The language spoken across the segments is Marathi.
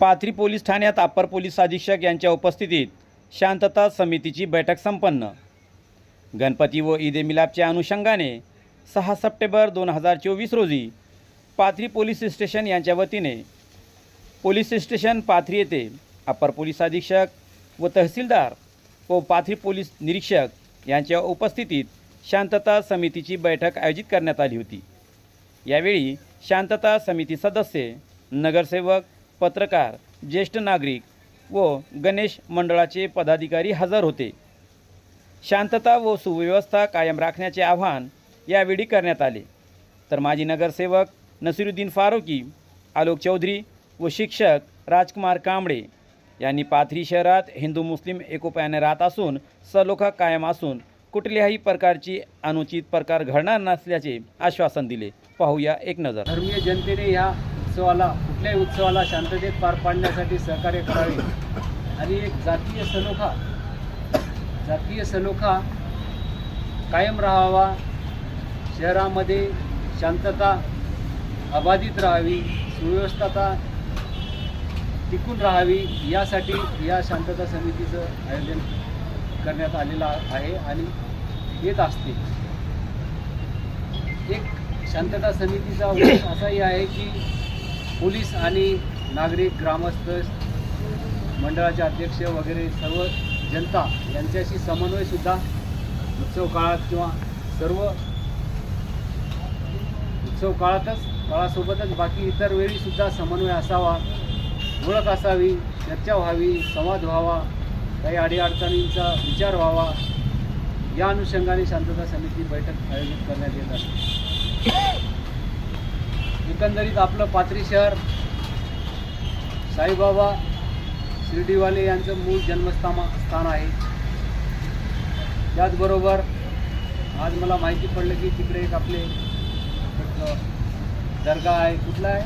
पाथरी पोलीस ठाण्यात अप्पर पोलीस अधीक्षक यांच्या उपस्थितीत शांतता समितीची बैठक संपन्न. गणपती व ईद ए मिलापच्या अनुषंगाने सहा सप्टेंबर दोन हजार चोवीस रोजी पाथरी पोलीस स्टेशन यांच्या वतीने पोलीस स्टेशन पाथरी येथे अप्पर पोलीस अधीक्षक व तहसीलदार व पाथरी पोलीस निरीक्षक यांच्या उपस्थितीत शांतता समितीची बैठक आयोजित करण्यात आली होती. यावेळी शांतता समिती सदस्य नगरसेवक पत्रकार ज्येष्ठ नागरिक व गणेश मंडळाचे पदाधिकारी हजर होते. शांतता व सुव्यवस्था कायम राखण्याचे आवाहन यावेळी करण्यात आले. तर माजी नगरसेवक नसिरुद्दीन फारुकी आलोक चौधरी व शिक्षक राजकुमार कांबळे यांनी पाथरी शहरात हिंदू मुस्लिम एकोप्याने राहत असून सलोखा कायम असून कुठल्याही प्रकारची अनुचित प्रकार घडणार नसल्याचे आश्वासन दिले. पाहूया एक नजर. धर्मीय जनतेने ह्या उत्सवाला कुठल्याही उत्सवाला शांततेत पार पाडण्यासाठी सहकार्य करावे. आणि एक जातीय सलोखा जातीय सलोखा कायम राहावा. शहरामध्ये शांतता अबाधित राहावी सुव्यवस्थता टिकून राहावी. यासाठी या शांतता समितीचं आयोजन करण्यात आलेलं आहे आणि येत असते. एक शांतता समितीचा उद्देश असाही आहे की पोलीस आणि नागरिक ग्रामस्थ मंडळाचे अध्यक्ष वगैरे सर्व जनता यांच्याशी समन्वयसुद्धा उत्सव काळात किंवा सर्व उत्सव काळातच काळासोबतच बाकी इतर वेळीसुद्धा समन्वय असावा ओळख असावी चर्चा व्हावी संवाद व्हावा काही अडीअडचणींचा विचार व्हावा या अनुषंगाने शांतता समिती बैठक आयोजित करण्यात येत आहे. एकंदरीत आपलं पाथरी शहर साईबाबा शिर्डीवाले यांचं मूळ जन्मस्थान स्थान आहे. त्याचबरोबर आज मला माहिती पडलं की तिकडे एक आपले दर्गा आहे. कुठला आहे?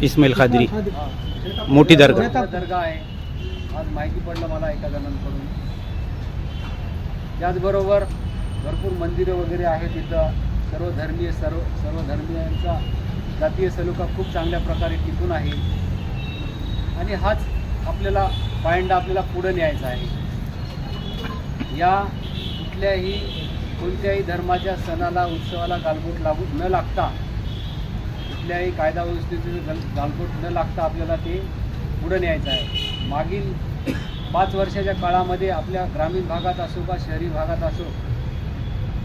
इस्माईल खादरी. हा. मोठी दर्गा. दर्गा आहे. आज माहिती पडलं मला एका जणांकडून. त्याचबरोबर भरपूर मंदिरं वगैरे आहेत इथं. सर्व धर्मीय सर्व सर्व धर्मीयांचा जातीय सलोखा खूप चांगल्या प्रकारे टिकून आहे. आणि हाच आपल्याला पायंडा आपल्याला पुढं न्यायचा आहे. या कुठल्याही कोणत्याही धर्माच्या सणाला उत्सवाला गालबोट लागू न लागता कुठल्याही कायदा व्यवस्थेचं गल गालबोट न लागता आपल्याला ते पुढं न्यायचं आहे. मागील पाच वर्षाच्या काळामध्ये आपल्या ग्रामीण भागात असो का शहरी भागात असो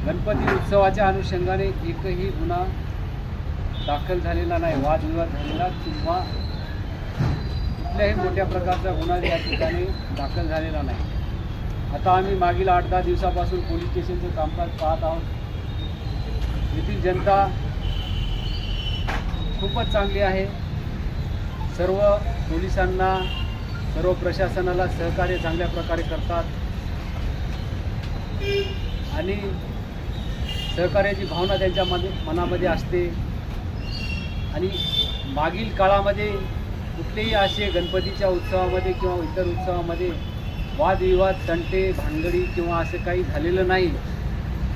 गणपती उत्सवाच्या अनुषंगाने एकही गुन्हा दाखल झालेला नाही वादविवाद झालेला किंवा कुठल्याही मोठ्या प्रकारचा गुन्हा या ठिकाणी दाखल झालेला नाही. आता आम्ही मागील आठ दहा दिवसापासून पोलीस स्टेशनचं कामकाज पाहत आहोत. येथील जनता खूपच चांगली आहे. सर्व पोलिसांना सर्व प्रशासनाला सहकार्य चांगल्या प्रकारे करतात. आणि सहकार्याची भावना त्यांच्यामध्ये मनामध्ये असते. आणि मागील काळामध्ये कुठलेही असे गणपतीच्या उत्सवामध्ये किंवा इतर उत्सवामध्ये वादविवाद तंटे भानगडी किंवा असं काही झालेलं नाही.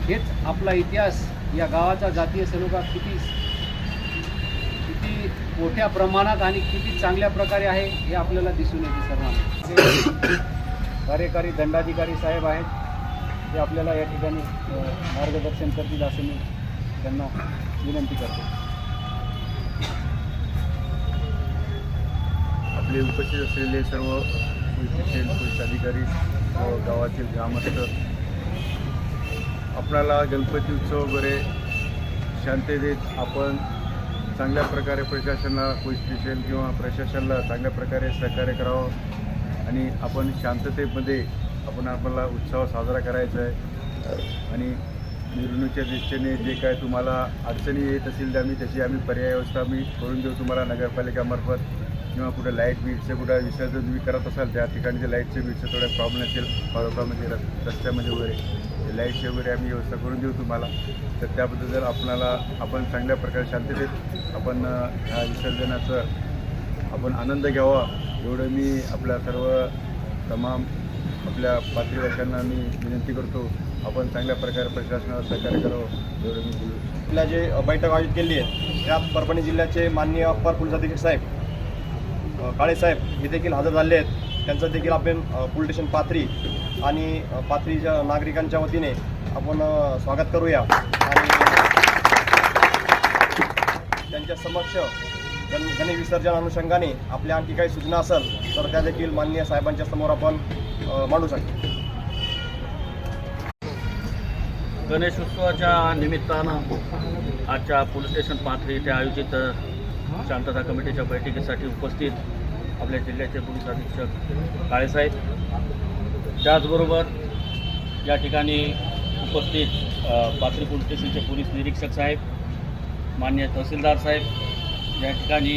हेच आपला इतिहास. या गावाचा जातीय सलोखा किती किती मोठ्या प्रमाणात आणि किती चांगल्या प्रकारे आहे हे आपल्याला दिसून येते सर्वांना. कार्यकारी दंडाधिकारी साहेब आहेत. ते आपल्याला या ठिकाणी मार्गदर्शन करतील असं मी त्यांना विनंती करतो. आपले उपस्थित असलेले सर्व पोलीस पोलीस अधिकारी व गावातील ग्रामस्थ आपणाला गणपती उत्सव वगैरे शांततेत आपण चांगल्या प्रकारे प्रशासनाला पोलीस स्टेशन किंवा प्रशासनाला चांगल्या प्रकारे सहकार्य करावं आणि आपण शांततेमध्ये आपण आपला उत्सव साजरा करायचा आहे. आणि मिरवणुकीच्या दृष्टीने जे काय तुम्हाला अडचणी येत असतील तर आम्ही त्याची आम्ही पर्याय व्यवस्था आम्ही करून देऊ तुम्हाला नगरपालिकामार्फत. किंवा कुठं लाइट बीटचं कुठं विसर्जन तुम्ही करत असाल त्या ठिकाणी लाईटचे बीटचं थोडं प्रॉब्लेम असेल म्हणजे रस्त्यामध्ये वगैरे. ते लाईटची वगैरे आम्ही व्यवस्था करून देऊ तुम्हाला. तर त्याबद्दल जर आपणाला आपण चांगल्या प्रकारे शांततेत आपण ह्या विसर्जनाचं आपण आनंद घ्यावा एवढं मी आपल्या सर्व तमाम आपल्या पातळीवाशांना मी विनंती करतो. आपण चांगल्या प्रकारे प्रशासनाला सहकार्य करावं एवढं मी बोलू. आपल्या जे बैठक आयोजित केली आहे त्यात परभणी जिल्ह्याचे माननीय अप्पर पोलीस अधीक्षक साहेब काळेसाहेब हे देखील हजर झाले आहेत. त्यांचं देखील आपण अ, पोलीस स्टेशन पाथरी आणि पाथरीच्या नागरिकांच्या वतीने आपण स्वागत करूया. आणि त्यांच्या समक्ष गण गणेश विसर्जन अनुषंगाने आपल्या आणखी काही सूचना असेल तर त्या देखील माननीय साहेबांच्या समोर आपण मांडू शकतो. गणेश उत्सवाच्या निमित्तानं आजच्या पोलीस स्टेशन पाथरी इथे आयोजित शांतता कमिटीच्या बैठकीसाठी उपस्थित आपल्या जिल्ह्याचे पोलीस अधीक्षक काळेसाहेब त्याचबरोबर या ठिकाणी उपस्थित पाथरी पोलीस स्टेशनचे पोलीस निरीक्षक साहेब मान्य तहसीलदार साहेब या ठिकाणी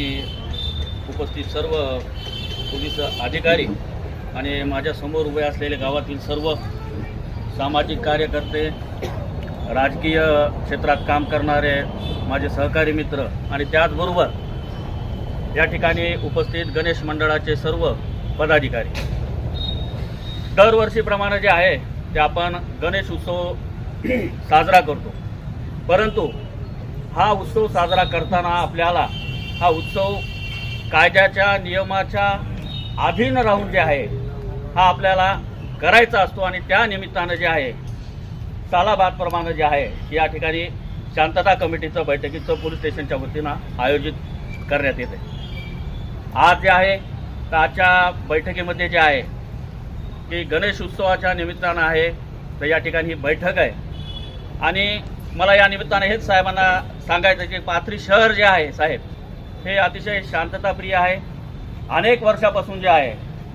उपस्थित सर्व पोलीस अधिकारी आणि माझ्यासमोर उभे असलेले गावातील सर्व सामाजिक कार्यकर्ते राजकीय क्षेत्रात काम करणारे माझे सहकारी मित्र आणि त्याचबरोबर या ठिकाणी उपस्थित गणेश मंडळाचे सर्व पदाधिकारी. दरवर्षीप्रमाणे जे आहे ते आपण गणेश उत्सव साजरा करतो. परंतु हा उत्सव साजरा करताना आपल्याला हा उत्सव कायद्याच्या नियमाच्या अधीन राहून जे आहे हा आपल्याला करायचा असतो आणि त्या निमित्तानं जे आहे सालाबादप्रमाणे जे आहे या ठिकाणी शांतता कमिटीचं बैठकीचं पोलीस स्टेशनच्या वतीनं आयोजित करण्यात येते आज जे आहे तर आजच्या बैठकीमध्ये जे आहे की गणेश उत्सवाच्या निमित्तानं आहे तर या ठिकाणी ही बैठक आहे. आणि मला या निमित्तानं हेच साहेबांना सांगायचं की पाथरी शहर जे आहे साहेब हे अतिशय शांतताप्रिय आहे. अनेक वर्षापासून जे आहे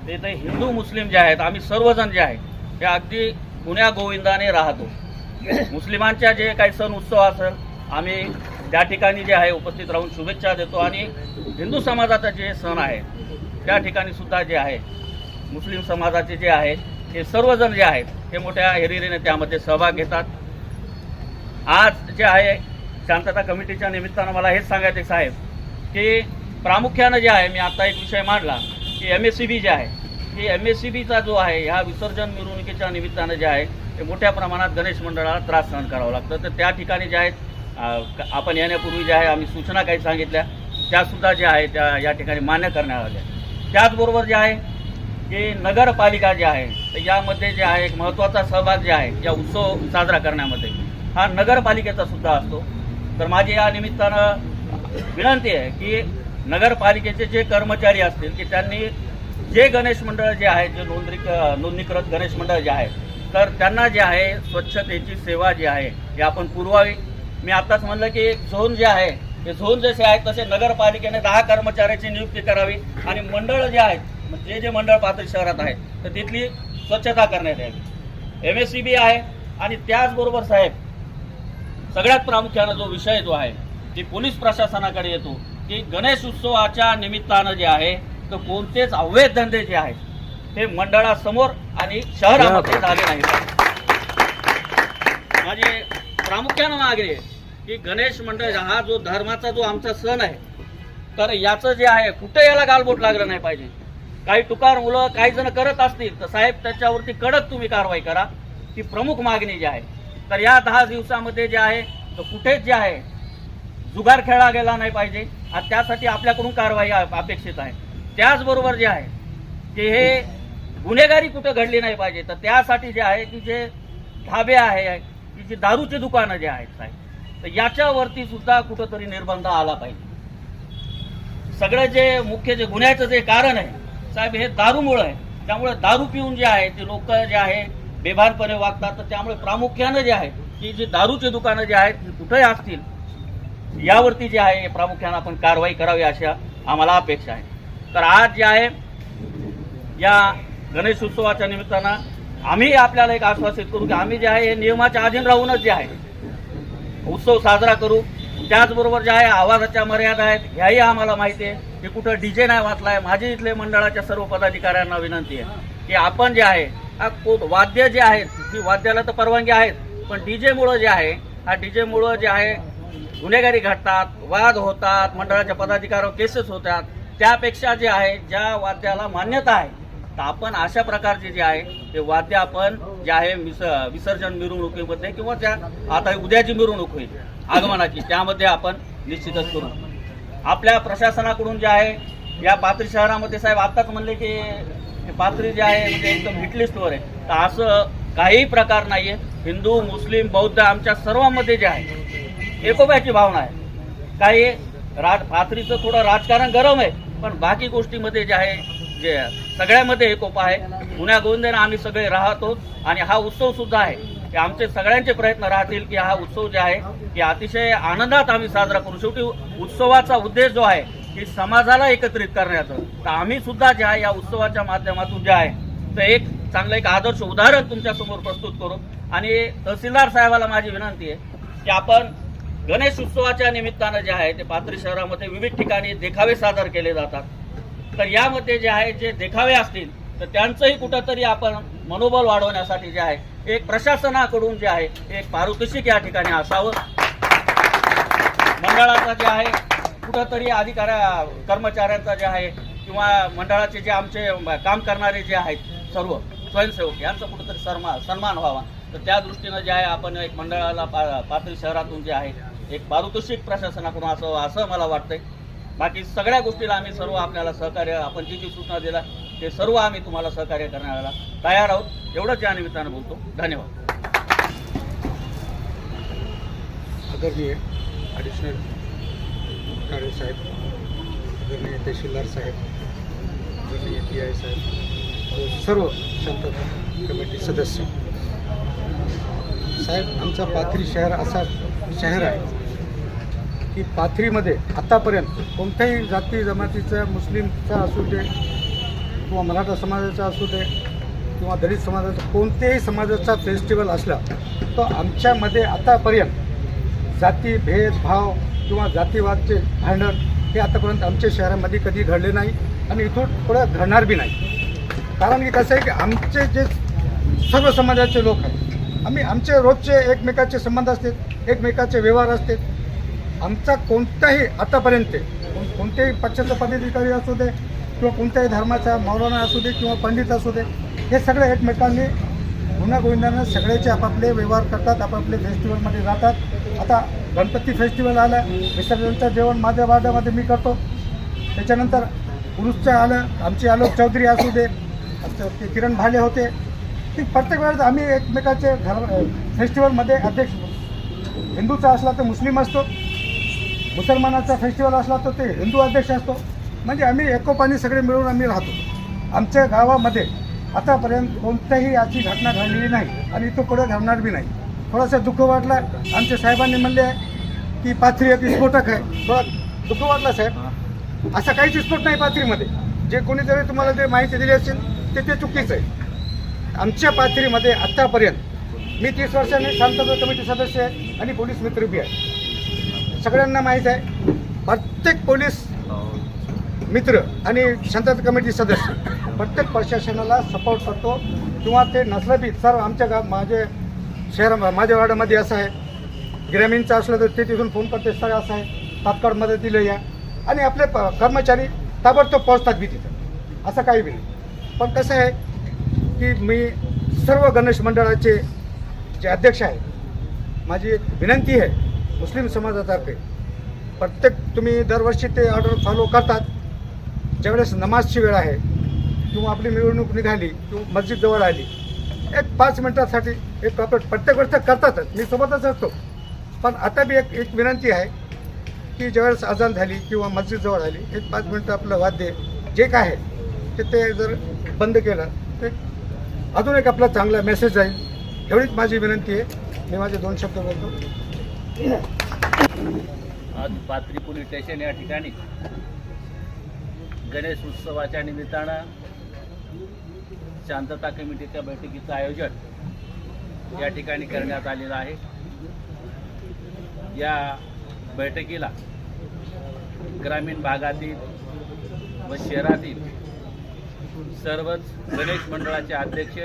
ते इथे हिंदू मुस्लिम जे आहेत आम्ही सर्वजण जे आहे ते अगदी गुन्ह्या गोविंदाने राहतो. मुस्लिमांच्या जे काही सण उत्सव असेल आम्ही त्या ठिकाणी जे आहे उपस्थित राहून शुभेच्छा देतो आणि हिंदू समाजाचा जे सण आहे त्या ठिकाणी सुद्धा जे आहे मुस्लिम समाजाचे जे आहे हे सर्वजण जे आहेत हे मोठ्या हिरिरीने त्यामध्ये सहभाग घेतात. आज जे आहे शांतता कमिटीच्या निमित्तानं मला हेच सांगायचं साहेब की प्रामुख्यानं जे आहे मी आता एक विषय मांडला की M S C B J आहे की एम एस सी बीचा जो आहे ह्या विसर्जन मिरवणुकीच्या निमित्तानं जे आहे ते मोठ्या प्रमाणात गणेश मंडळाला त्रास सहन करावा लागतं. तर त्या ठिकाणी जे आहेत आपण येण्यापूर्वी जे आहे आम्ही सूचना काही सांगितल्या. त्यासुद्धा ज्या आहे त्या या ठिकाणी मान्य करण्यात आल्या. त्याचबरोबर जे आहे की नगरपालिका जे आहे तर यामध्ये जे आहे एक महत्त्वाचा सहभाग जे आहे या उत्सव साजरा करण्यामध्ये हा नगरपालिकेचा सुद्धा असतो. तर माझी या निमित्तानं विनंती आहे की नगरपालिकेचे जे कर्मचारी असतील की त्यांनी जे गणेश मंडळ जे आहे जे नोंदणी नोंदणीकृत गणेश मंडळ जे आहेत तर त्यांना जे आहे स्वच्छतेची सेवा जी आहे हे आपण पुरवावी. मी आताच म्हणलं की झोन जे आहे ते झोन जसे आहेत तसे नगरपालिकेने दहा कर्मचाऱ्याची नियुक्ती करावी आणि मंडळ जे आहेत जे जे मंडळ पातळी शहरात आहेत तर तिथली स्वच्छता करण्यात यावी. एम एस सी बी आहे आणि त्याचबरोबर साहेब सगळ्यात प्रामुख्यानं जो विषय जो आहे ती पोलीस प्रशासनाकडे येतो की गणेश उत्सवाच्या निमित्तानं जे आहे तर कोणतेच अवैध धंदे जे आहेत ते मंडळासमोर आणि शहरामध्ये झाले नाहीत माझी प्रामुख्यानं मागणी आहे की गणेश मंडळ हा जो धर्माचा जो आमचा सण आहे तर याचं जे आहे कुठे याला गालबोट लागलं नाही पाहिजे. काही टुकार मुलं काही जण करत असतील तर साहेब त्याच्यावरती कडक तुम्ही कारवाई करा. ही प्रमुख मागणी जी आहे. तर या दहा दिवसामध्ये जे आहे तर कुठेच जे आहे जुगार खेळला गेला नाही पाहिजे. आणि त्यासाठी आपल्याकडून कारवाई अपेक्षित आहे. त्याचबरोबर जे आहे की हे गुन्हेगारी कुठं घडली नाही पाहिजे. तर त्यासाठी जे आहे की जे ढाबे आहे की जे दारूचे दुकानं जे आहेत साहेब तर याच्यावरती सुद्धा कुठंतरी निर्बंध आला पाहिजे. सगळं जे मुख्य जे गुन्ह्याचं जे कारण आहे साहेब हे दारूमुळं आहे. त्यामुळे दारू पिऊन जे आहे ते लोक जे आहे बेभानपणे वागतात. तर त्यामुळे प्रामुख्यानं जे आहे की जी दारूची दुकानं जे आहेत ती कुठंही असतील यावरती जे आहे प्रामुख्यानं आपण कारवाई करावी अशा आम्हाला अपेक्षा आहे. तर आज जे आहे या गणेश उत्सवाच्या निमित्तानं आम्ही आपल्याला एक आश्वासित करू की आम्ही जे आहे हे नियमाच्या अधीन राहूनच जे आहे उत्सव साजरा करू. त्याचबरोबर जे आहे आवाजाच्या मर्यादा आहेत ह्याही आम्हाला माहिती आहे. की कुठं डीजे नाही वाचलाय माझी इथले मंडळाच्या सर्व पदाधिकाऱ्यांना विनंती आहे की आपण जे आहे हा को- वाद्य जे आहेत ती वाद्याला तर परवानगी आहेत पण डी जेमुळं जे आहे हा डी जेमुळं जे आहे गुन्हेगारी घडतात वाद होतात मंडळाच्या पदाधिकाऱ्यावर केसेस होतात त्यापेक्षा जे आहे ज्या वाद्याला मान्यता आहे तर आपण अशा प्रकारचे जे आहे ते वाद्य आपण जे आहे विस विसर्जन मिरवणुकीमध्ये किंवा त्या आता उद्याची मिरवणूक होईल आगमनाची त्यामध्ये आपण निश्चितच करू. आपल्या प्रशासनाकडून जे आहे या पाथरी शहरामध्ये साहेब आत्ताच म्हणले की हे पाथरी जे आहे म्हणजे एकदम हिटलिस्टवर आहे. तर असं काही प्रकार नाही आहे हिंदू मुस्लिम बौद्ध आमच्या सर्वांमध्ये जे आहे एकोप्याची भावना आहे. काही राज पाथरीचं थोडं राजकारण गरम आहे पण बाकी गोष्टीमध्ये जे आहे जे सगळ्यामध्ये एकोपा आहे. गुन्ह्या गोविंदाने आम्ही सगळे राहतो आणि हा उत्सव सुद्धा आहे. की आमचे सगळ्यांचे प्रयत्न राहतील की हा उत्सव जे आहे की अतिशय आनंदात आम्ही साजरा करू. शेवटी उत्सवाचा उद्देश जो आहे की समाजाला एकत्रित करण्याचं. तर आम्ही सुद्धा जे आहे या उत्सवाच्या माध्यमातून जे आहे तर एक चांगलं एक आदर्श उदाहरण तुमच्यासमोर प्रस्तुत करू. आणि तहसीलदार साहेबाला माझी विनंती आहे की आपण गणेश उत्सवाच्या निमित्तानं जे आहे ते पात्री शहरामध्ये विविध ठिकाणी देखावे सादर केले जातात. तर यामध्ये जे आहे जे देखावे असतील तर त्यांचंही कुठंतरी आपण मनोबल वाढवण्यासाठी जे आहे एक प्रशासनाकडून जे आहे एक पारितोषिक या ठिकाणी असावं. मंडळाचा जे आहे कुठंतरी अधिकाऱ्या कर्मचाऱ्यांचा जे आहे किंवा मंडळाचे जे आमचे काम करणारे जे आहेत सर्व स्वयंसेवक यांचा कुठंतरी सन्मान सन्मान व्हावा. तर त्या दृष्टीनं जे आहे आपण एक मंडळाला पा पातळी शहरातून जे आहे एक पारितोषिक प्रशासनाकडून असं असं मला वाटतंय. बाकी सगळ्या गोष्टीला आम्ही सर्व आपल्याला सहकार्य आपण जी जी सूचना दिला ते सर्व आम्ही तुम्हाला सहकार्य करण्याला तयार आहोत. एवढंच या निमित्तानं बोलतो. धन्यवाद. आदरणीय ॲडिशनल काळे साहेब आदरणीय तहसीलदार साहेब आदरणीय पी आय साहेब सर्व शांतता कमिटी सदस्य. साहेब आमचा पाथरी शहर असा शहर आहे. की पाथरीमध्ये आतापर्यंत कोणत्याही जाती जमातीचा मुस्लिमचा असू दे किंवा मराठा समाजाचा असू दे किंवा दलित समाजाचा कोणत्याही समाजाचा फेस्टिवल असला तो आमच्यामध्ये आतापर्यंत जाती भेदभाव किंवा जातीवादचे भांडण हे आतापर्यंत आमच्या शहरामध्ये कधी घडले नाही आणि इथून पुढं घडणार बी नाही. कारण की कसं आहे की आमचे जे सर्व समाजाचे लोक आहेत आम्ही आमचे रोजचे एकमेकाचे संबंध असतात एकमेकाचे व्यवहार असतात आमचा कोणताही आतापर्यंत कोणत्याही पक्षाचा पदाधिकारी असू दे किंवा कोणत्याही धर्माचा मौलाना असू दे किंवा पंडित असू दे हे सगळे एकमेकांनी गुण्यागोविंदानं सगळ्याचे आपापले व्यवहार करतात आपापले फेस्टिवलमध्ये जातात. आता गणपती फेस्टिवल आलं विसर्जनचं जेवण माझ्या वाड्यामध्ये मी करतो. त्याच्यानंतर पुरुषचं आलं आमचे आलोक चौधरी असू दे आमचे ते किरण भाले होते. की प्रत्येक वेळेस आम्ही एकमेकाचे धर्म फेस्टिवलमध्ये अध्यक्ष हिंदूचा असला तर मुस्लिम असतो. मुसलमानाचा फेस्टिवल असला तर ते हिंदू अध्यक्ष असतो. म्हणजे आम्ही एकोपाने सगळे मिळून आम्ही राहतो. आमच्या गावामध्ये आतापर्यंत कोणत्याही अशी घटना घडलेली नाही आणि इथं पुढे घडणार बी नाही. थोडासा दुःख वाटला. आमच्या साहेबांनी म्हणले की पाथरी एक विस्फोटक आहे. थोडा दुःख वाटला साहेब. असा काहीच विस्फोट नाही पाथरीमध्ये. जे कोणीतरी तुम्हाला जे माहिती दिली असेल ते ते चुकीचं आहे. आमच्या पाथरीमध्ये आत्तापर्यंत मी तीस वर्षांनी शांतता कमिटी सदस्य आहे आणि पोलीस मित्र बी आहे. सगळ्यांना माहीत आहे. प्रत्येक पोलीस मित्र आणि शांतता कमिटी सदस्य प्रत्येक प्रशासनाला सपोर्ट करतो. किंवा ते नसलं बी सर आमच्या गा माझे शहर माझ्या वाड्यामध्ये असं आहे. ग्रामीणचं असलं तर ते तिथून फोन करते सर असं आहे. तात्काळ दिलं या. आणि आपले प कर्मचारी ताबडतोब पोहोचतात बी तिथं. असं काही बी नाही. पण कसं आहे की मी सर्व गणेश मंडळाचे जे अध्यक्ष आहेत माझी एक विनंती आहे मुस्लिम समाजातर्फे प्रत्येक तुम्ही दरवर्षी ते ऑर्डर फॉलो करतात. ज्यावेळेस नमाजची वेळ आहे किंवा आपली मिरवणूक निघाली किंवा मस्जिदजवळ आली एक पाच मिनटासाठी एक प्रॉपर प्रत्येक वर्ष करतातच. मी सोबतच असतो. पण आता बी एक एक विनंती आहे की ज्यावेळेस अजान झाली किंवा मस्जिदजवळ आली एक पाच मिनटं आपलं वाद्य जे काय आहे ते ते जर बंद केलं ते अजून एक आपला चांगला मेसेज जाईल. एवढीच माझी विनंती आहे. मी माझे दोन शब्द बोलतो. आज पात्री पोलीस स्टेशन या ठिकाणी गणेश उत्सवाच्या निमित्तानं शांतता कमिटीच्या बैठकीचं आयोजन या ठिकाणी करण्यात आलेलं आहे. या बैठकीला ग्रामीण भागातील व शहरातील सर्वच गणेश मंडळाचे अध्यक्ष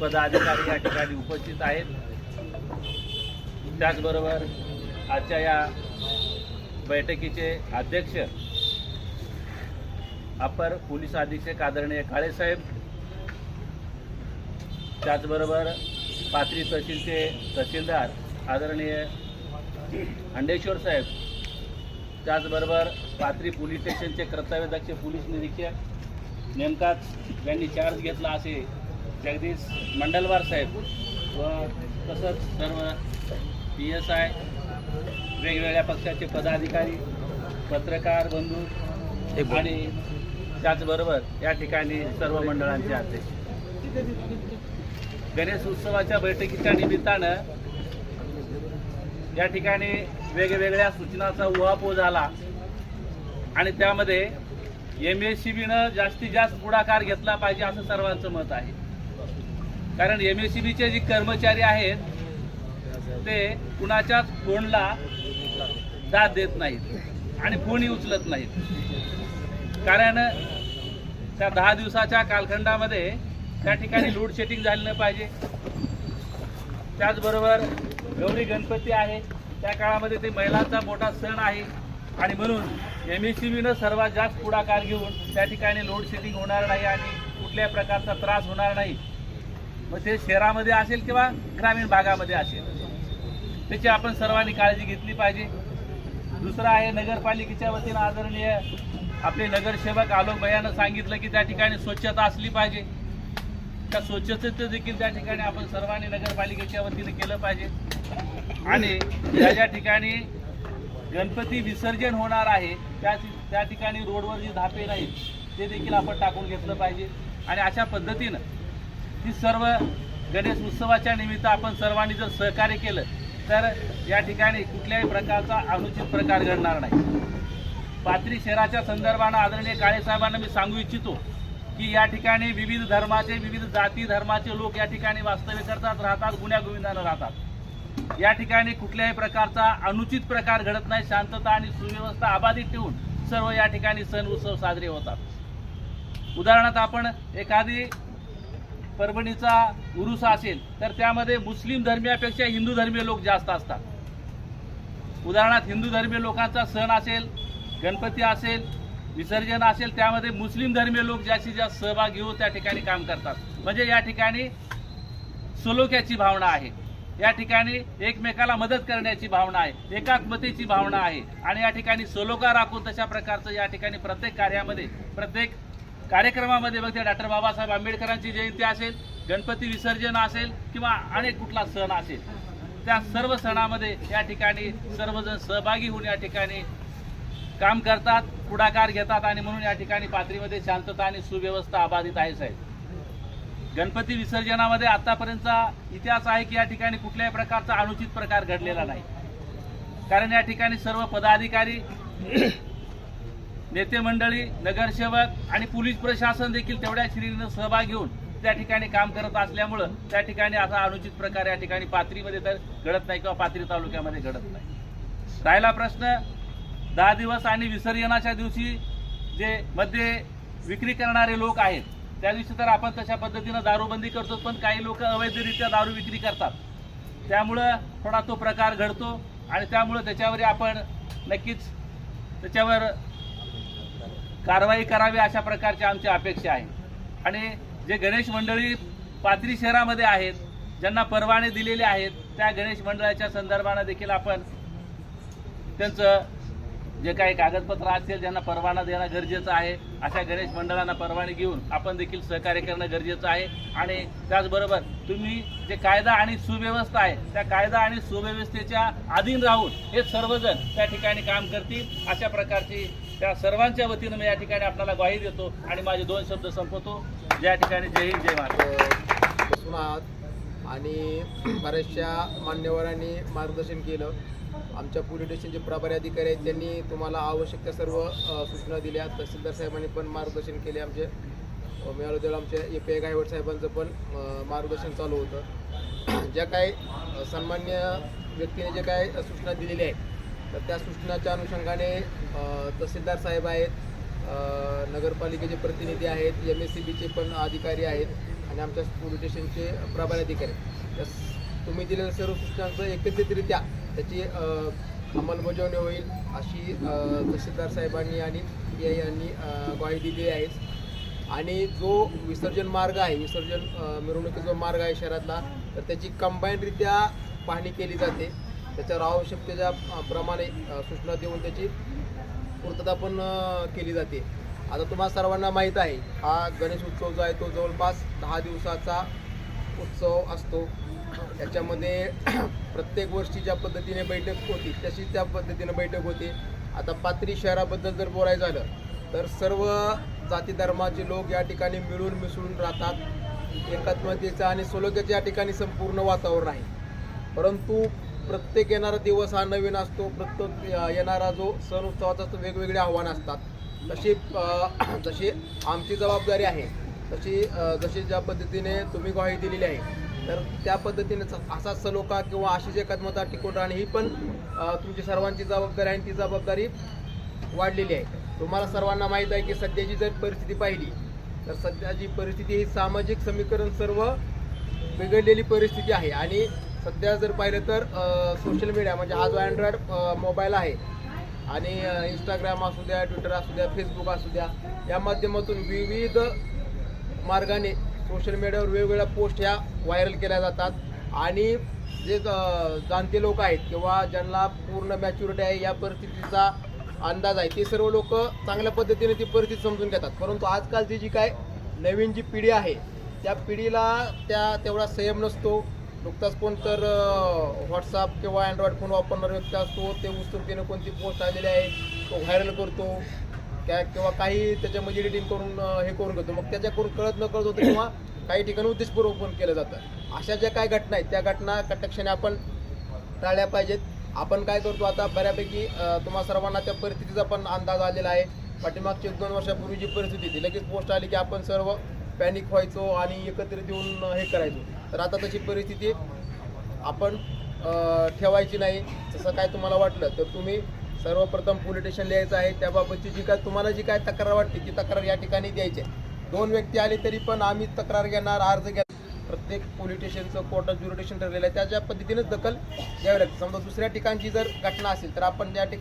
पदाधिकारी या ठिकाणी उपस्थित आहेत. त्याचबरोबर आजच्या या बैठकीचे अध्यक्ष अपर पोलीस अधीक्षक आदरणीय काळेसाहेब त्याचबरोबर पाथरी तहसीलचे तहसीलदार आदरणीय अंडेश्वर साहेब त्याचबरोबर पाथरी पोलीस स्टेशनचे कर्तव्यदक्ष पोलीस निरीक्षक नेमकाच ज्यांनी चार्ज घेतला असे जगदीश मंडलवार साहेब व तसंच सर्व पी एस आय वेगवेगळ्या पक्षाचे पदाधिकारी पत्रकार बंधू आणि त्याचबरोबर या ठिकाणी सर्व मंडळांचे अध्यक्ष. गणेश उत्सवाच्या बैठकीच्या निमित्तानं या ठिकाणी वेगवेगळ्या सूचनाचा उहापोह झाला आणि त्यामध्ये एम एस सी बीनं जास्तीत जास्त पुढाकार घेतला पाहिजे असं सर्वांचं मत आहे. कारण एम एस सी बीचे जे कर्मचारी आहेत ते कुणाच्याच फोनला दाद देत नाहीत आणि फोनही उचलत नाहीत. कारण त्या दहा दिवसाच्या कालखंडामध्ये त्या ठिकाणी लोड शेडिंग झाली नाही पाहिजे. त्याचबरोबर गौरी गणपती आहे. त्या काळामध्ये ते महिलांचा मोठा सण आहे. आणि म्हणून एम एस सी बीनं सर्वात जास्त पुढाकार घेऊन त्या ठिकाणी लोड शेडिंग होणार नाही आणि कुठल्याही प्रकारचा त्रास होणार नाही. मग ते शहरामध्ये असेल किंवा ग्रामीण भागामध्ये असेल. त्याची आपण सर्वांनी काळजी घेतली पाहिजे. दुसरं आहे नगरपालिकेच्या वतीनं आदरणीय आपले नगरसेवक आलोक भैयानं सांगितलं की त्या ठिकाणी स्वच्छता असली पाहिजे. त्या स्वच्छतेचं देखील त्या ठिकाणी आपण सर्वांनी नगरपालिकेच्या वतीनं केलं पाहिजे. आणि ज्या ज्या ठिकाणी गणपती विसर्जन होणार आहे त्या त्या ठिकाणी रोडवर जी धापे नाहीत ते देखील आपण टाकून घेतलं पाहिजे. आणि अशा पद्धतीनं ही सर्व गणेश उत्सवाच्या निमित्त आपण सर्वांनी जर सहकार्य केलं तर या ठिकाणी कुठल्याही प्रकारचा अनुचित प्रकार घडणार नाही. पाथरी शहराच्या संदर्भानं आदरणीय काळेसाहेबांना मी सांगू इच्छितो की या ठिकाणी विविध धर्माचे विविध जाती धर्माचे लोक या ठिकाणी वास्तव्य करतात राहतात गुण्यागोविंदानं राहतात. या ठिकाणी कुठल्याही प्रकारचा अनुचित प्रकार घडत नाही. शांतता आणि सुव्यवस्था अबाधित ठेवून सर्व या ठिकाणी सण उत्सव साजरे होतात. उदाहरणार्थ आपण एखादी परभणीचा उरुसा असेल तर त्यामध्ये मुस्लिम धर्मियापेक्षा हिंदू धर्मीय लोक जास्त असतात. उदाहरणार्थ हिंदू धर्मीय लोकांचा सण असेल गणपती असेल विसर्जन असेल त्यामध्ये मुस्लिम धर्मीय लोक जास्तीत जास्त सहभागी होऊन त्या ठिकाणी काम करतात. म्हणजे या ठिकाणी सलोख्याची भावना आहे. या ठिकाणी एकमेकाला मदत करण्याची भावना आहे एकात्मतेची भावना आहे. आणि या ठिकाणी सलोखा राखून तशा प्रकारचं या ठिकाणी प्रत्येक कार्यामध्ये प्रत्येक कार्यक्रमामध्ये बघ ते डॉक्टर बाबासाहेब आंबेडकरांची जयंती असेल गणपती विसर्जन असेल किंवा अनेक कुठला सण असेल त्या सर्व सणामध्ये या ठिकाणी सर्वजण सहभागी होऊन या ठिकाणी काम करतात पुढाकार घेतात आणि म्हणून या ठिकाणी पाथरीमध्ये शांतता आणि सुव्यवस्था अबाधित आहे साहेब. गणपती विसर्जनामध्ये आतापर्यंतचा इतिहास आहे की या ठिकाणी कुठल्याही प्रकारचा अनुचित प्रकार घडलेला नाही. कारण या ठिकाणी सर्व पदाधिकारी नेते मंडळी नगरसेवक आणि पोलीस प्रशासन देखील तेवढ्या श्रीनं सहभाग घेऊन त्या ठिकाणी काम करत असल्यामुळं त्या ठिकाणी असा अनुचित प्रकार या ठिकाणी पाथरीमध्ये तर घडत नाही किंवा पाथरी तालुक्यामध्ये घडत नाही. राहिला प्रश्न दहा दिवस आणि विसर्जनाच्या दिवशी जे मध्ये विक्री करणारे लोक आहेत त्या दिवशी तर आपण तशा पद्धतीनं दारूबंदी करतो पण काही लोक अवैधरित्या दारू विक्री करतात. त्यामुळं थोडा तो प्रकार घडतो आणि त्यामुळं त्याच्यावरही आपण नक्कीच त्याच्यावर कारवाई करावी अशा प्रकारची आमची अपेक्षा आहे. आणि जे गणेश मंडळी पाथरी शहरामध्ये आहेत ज्यांना परवाने दिलेले आहेत त्या गणेश मंडळाच्या संदर्भानं देखील आपण त्यांचं जे काही कागदपत्र असतील ज्यांना परवाना देणं गरजेचं आहे अशा गणेश मंडळांना परवानगी घेऊन आपण देखील सहकार्य करणं गरजेचं आहे. आणि त्याचबरोबर तुम्ही जे कायदा आणि सुव्यवस्था आहे त्या कायदा आणि सुव्यवस्थेच्या अधीन राहून हे सर्वजण त्या ठिकाणी काम करतील. अशा प्रकारची त्या सर्वांच्या वतीनं मी या ठिकाणी आपल्याला ग्वाही देतो आणि माझे दोन शब्द संपवतो. या ठिकाणी जय हिंद जय महाराज आणि बऱ्याचशा मान्यवरांनी मार्गदर्शन केलं. आमच्या पोलीस स्टेशनचे प्रभारी अधिकारी आहेत त्यांनी तुम्हाला आवश्यक त्या सर्व सूचना दिल्या. तहसीलदार साहेबांनी पण मार्गदर्शन केले आमचे. अ, मिळालं आमच्या ए पी आय गायवड साहेबांचं पण मार्गदर्शन चालू होतं. ज्या काही सन्मान्य व्यक्तीने जे काही सूचना दिलेल्या आहेत तर त्या सूचनाच्या अनुषंगाने तहसीलदार साहेब आहेत नगरपालिकेचे प्रतिनिधी आहेत एम एस सी बीचे पण अधिकारी आहेत आणि आमच्या पोलीस स्टेशनचे प्रभारी अधिकारी आहेत. त्या तुम्ही दिलेल्या सर्व सूचनांचं एकत्रितरित्या त्याची अंमलबजावणी होईल अशी तहसीलदार साहेबांनी आणि पी आय यांनी ग्वाही दिली आहे. आणि जो विसर्जन मार्ग आहे विसर्जन मिरवणुकीचा जो मार्ग आहे शहरातला तर त्याची कंबाईनरित्या पाहणी केली जाते. त्याच्यावर आवश्यकतेच्या प्रमाणे सूचना देऊन त्याची पूर्तता पण केली जाते. आता तुम्हाला सर्वांना माहीत आहे हा गणेश उत्सव जो आहे तो जवळपास दहा दिवसाचा उत्सव असतो. त्याच्यामध्ये प्रत्येक वर्षी ज्या पद्धतीने बैठक होती तशीच त्या पद्धतीने बैठक होते. आता पात्री शहराबद्दल जर बोलायचं झालं तर सर्व जाती धर्माचे लोक या ठिकाणी मिळून मिसळून राहतात. एकात्मतेचं आणि सलोख्याचं या ठिकाणी संपूर्ण वातावरण आहे. परंतु प्रत्येक येणारा दिवस हा नवीन असतो. प्रत्येक येणारा जो सण उत्सवाचा असतो वेगवेगळे आव्हानं असतात. तशी जशी आमची जबाबदारी आहे तशी जशी ज्या पद्धतीने तुम्ही ग्वाही दिलेली आहे तर त्या पद्धतीने असा सलोखा किंवा अशीच कदमता टिकून राहणे ही पण तुमची सर्वांची जबाबदारी आहे आणि ती जबाबदारी वाढलेली आहे. तुम्हाला सर्वांना माहीत आहे की सध्याची जर परिस्थिती पाहिली तर सध्याची परिस्थिती ही सामाजिक समीकरण सर्व बिघडलेली परिस्थिती आहे. आणि सध्या जर पाहिलं तर सोशल मीडिया म्हणजे हा जो अँड्रॉइड मोबाईल आहे. आणि इंस्टाग्राम असू द्या ट्विटर असू द्या फेसबुक असू द्या या माध्यमातून विविध मार्गाने सोशल मीडियावर वेगवेगळ्या पोस्ट ह्या व्हायरल केल्या जातात. आणि जे जाणते लोक आहेत किंवा ज्यांना पूर्ण मॅच्युरिटी आहे या परिस्थितीचा अंदाज आहे ते सर्व लोक चांगल्या पद्धतीने ती परिस्थिती समजून घेतात. परंतु आजकालची जी काय नवीन जी पिढी आहे त्या पिढीला त्या तेवढा संयम नसतो. नुकताच कोण तर व्हॉट्सअप किंवा अँड्रॉइड फोन वापरणारा व्यक्ती असतो ते उत्सुकतेने कोणती पोस्ट आलेली आहे तो व्हायरल करतो. काय किंवा काही त्याच्यामध्ये एडिटिंग करून हे करून घेतो. मग त्याच्याकडून कळत न कळत होतं किंवा काही ठिकाणी उद्देशपूर्वक पण केलं जातं. अशा ज्या काही घटना आहेत त्या घटना कटाक्षाने आपण टाळल्या पाहिजेत. आपण काय करतो आता बऱ्यापैकी तुम्हा सर्वांना त्या परिस्थितीचा पण अंदाज आलेला आहे. पाठीमागची एक दोन वर्षापूर्वी जी परिस्थिती होती लगेच पोस्ट आली की आपण सर्व पॅनिक व्हायचो आणि एकत्रित येऊन हे करायचो. तर आता तशी परिस्थिती आपण ठेवायची नाही. जसं काय तुम्हाला वाटलं तर तुम्ही सर्वप्रथम पोलीस स्टेशन लिहायचं आहे. त्याबाबतची जी काय तुम्हाला जी काय तक्रार वाटते ती तक्रार या ठिकाणी द्यायची आहे. दोन व्यक्ती आले तरी पण आम्ही तक्रार घेणार अर्ज घ्या प्रत्येक पोलीस स्टेशनचं कोर्टात ज्युरिडिशन ठरलेलं आहे. त्याच्या पद्धतीनेच दखल घ्यावी लागते. समजा दुसऱ्या ठिकाणची जर घटना असेल तर आपण त्या ठिकाणी